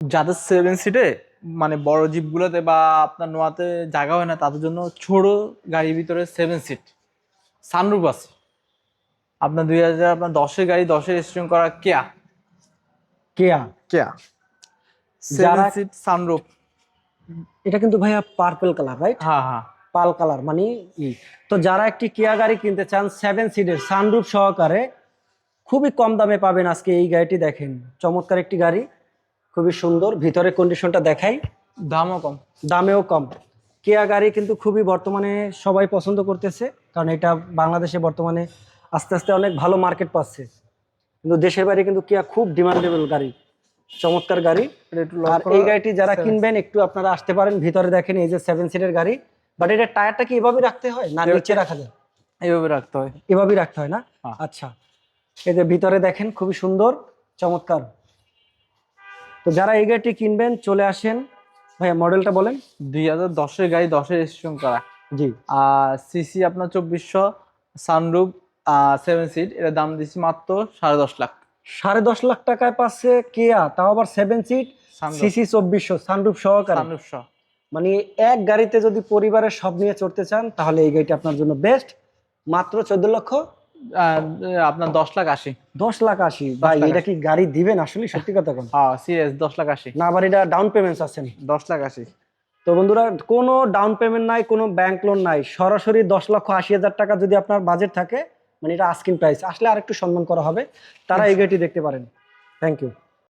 যাদের সেভেন সিটে মানে বড় জিপগুলোতে বা আপনার নোয়াতে জায়গা হয় না তাদের জন্য ছোট গাড়ির ভিতরে সেভেন সিট সানরুফ আছে। আপনার দুই হাজার আপনার দশের গাড়ি দশের রেজিস্ট্রেশন করা কেয়া কেয়া কেয়া সেভেন যারা- সিট সানরুফ এটা কিন্তু ভাইয়া পার্পল কালার রাইট হ্যাঁ হ্যাঁ। পাল কালার মানে ই। তো যারা একটি কিয়া গাড়ি কিনতে চান সেভেন সিটের সানরুফ সহকারে খুবই কম দামে পাবেন আজকে এই গাড়িটি দেখেন। চমৎকার একটি গাড়ি। খুবই সুন্দর। ভিতরে কন্ডিশনটা দেখাই। দামও কম। দামেও কম। কেয়া গাড়ি কিন্তু খুবই বর্তমানে সবাই পছন্দ করতেছে কারণ এটা বাংলাদেশে বর্তমানে আস্তে আস্তে অনেক ভালো মার্কেট পাচ্ছে। কিন্তু দেশের বাইরে কিন্তু কেয়া খুব ডিমান্ডেবল গাড়ি চমৎকার গাড়ি। আর এই গাড়িটি যারা কিনবেন একটু আপনারা আসতে পারেন। ভিতরে দেখেন এই যে সেভেন সিটের গাড়ি। বাট এটা টায়ারটা কি এভাবে রাখতে হয় না নিচে রাখা যায়? এইভাবে রাখতে হয়। এভাবেই রাখতে হয় না? হ্যাঁ। আচ্ছা। এই যে ভিতরে দেখেন খুবই সুন্দর চমৎকার। তো যারা এই গাড়িটি কিনবেন চলে আসেন। ভাইয়া মডেলটা বলেন। দুই হাজার দশের গাড়ি দশের রেজিস্ট্রেশন করা। জি। আর সিসি আপনার চব্বিশশো সানরুফ সেভেন সিট এর দাম দিচ্ছি মাত্র সাড়ে দশ লাখ। সাড়ে দশ লাখ টাকায় পাচ্ছে কেয়া তাও আবার সেভেন সিট সিসি চব্বিশশো সানরুফ সহকারে। সানরুফ সহ। মানে এক গাড়িতে যদি পরিবারের সব নিয়ে চড়তে চান তাহলে এই গাড়িটা আপনার জন্য বেস্ট মাত্র চোদ্দ লক্ষ আপনার দশ লাখ আশি। দশ লাখ আশি। ভাই এটা কি গাড়ি দিবেন আসলে? সত্যি কথা কোন। হ্যাঁ সিএস দশ লাখ আশি। না আবার এটা ডাউন পেমেন্টস আছেন দশ লাখ আশি। তো বন্ধুরা কোনো ডাউন পেমেন্ট নাই কোনো ব্যাংক লোন নাই। সরাসরি দশ লক্ষ আশি হাজার টাকা যদি আপনার বাজেট থাকে মানে এটা আস্কিং প্রাইস আসলে আরেকটু সম্মান করা হবে। তারা এই গাড়িটি দেখতে পারেন। Thank you